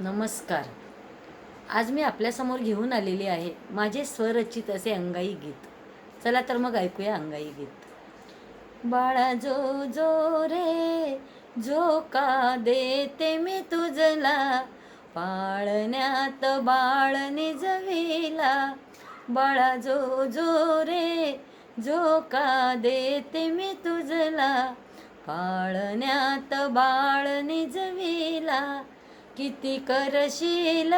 नमस्कार. आज मी आपल्यासमोर घेऊन आलेली आहे माझे स्वरचित असे अंगाई गीत. चला तर मग ऐकूया अंगाई गीत. बाळा जो जो रे जो का देते मी तुझला पाळण्यात बाळ निजविला. बाळा जो जो रे जो का देते मी तुझला पाळण्यात बाळ निजविला. किती करशील?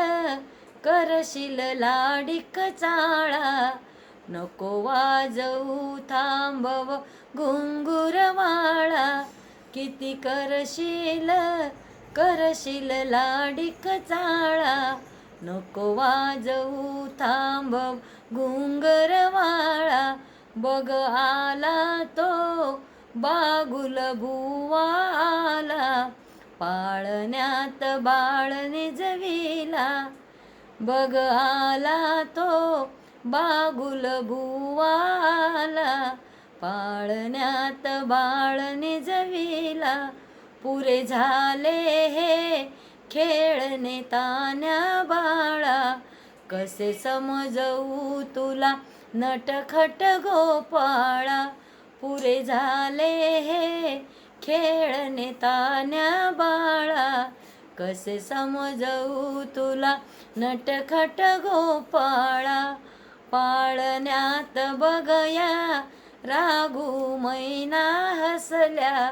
करशील लाडिक चाळा. नको वाजवू थांबव घुंगुरवाळा किती करशील? करशील लाडिक चाळा. नको वाजवू थांबव घुंगरवाळा बघ आला तो बागुल बुवा आला. पाळण्यात बाळ निजविला बघ आला तो बागुल बुवाला. पाळण्यात बाळ निजविला पुरे झाले हे खेळणे तान्या बाळा. कसे समजवू तुला नटखट गोपाळा. पुरे झाले हे खेळणे तान्या बाळा कसे समजवू तुला नटखट गोपाळा? पाळण्यात बघया रागू मैना हसल्या.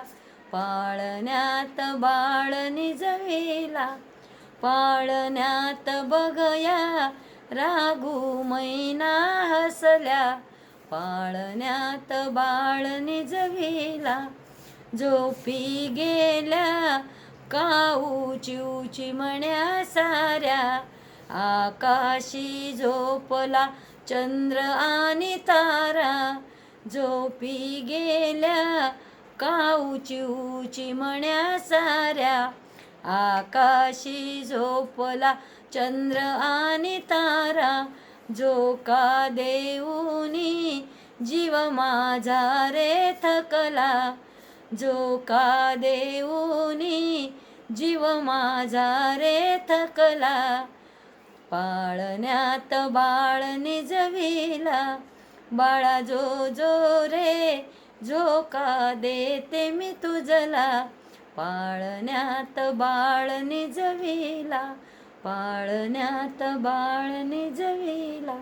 पाळण्यात बाळ निजविला पाळण्यात बघया रागू मैना हसल्या. पाळण्यात बाळ निजविला झोपी गेल्या काऊ चिवची म्हण्या साऱ्या. आकाशी झोपला चंद्र आणि तारा. झोपी गेल्या काऊ चिवची म्हण्या साऱ्या. आकाशी झोपला चंद्र आणि तारा. झोका देऊनी जीव माझा रे थकला. जो का देऊनी जीव माझा रे थकला. पाळण्यात बाळ निजविला. बाळा जो जो रे झोका देते मी तुझला. पाळण्यात बाळ निजविला. पाळण्यात बाळ निजविला.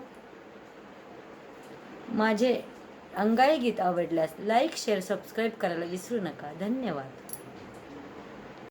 माझे अंगाई गीत आवडल्यास लाईक शेअर सबस्क्राईब करायला विसरू नका. धन्यवाद.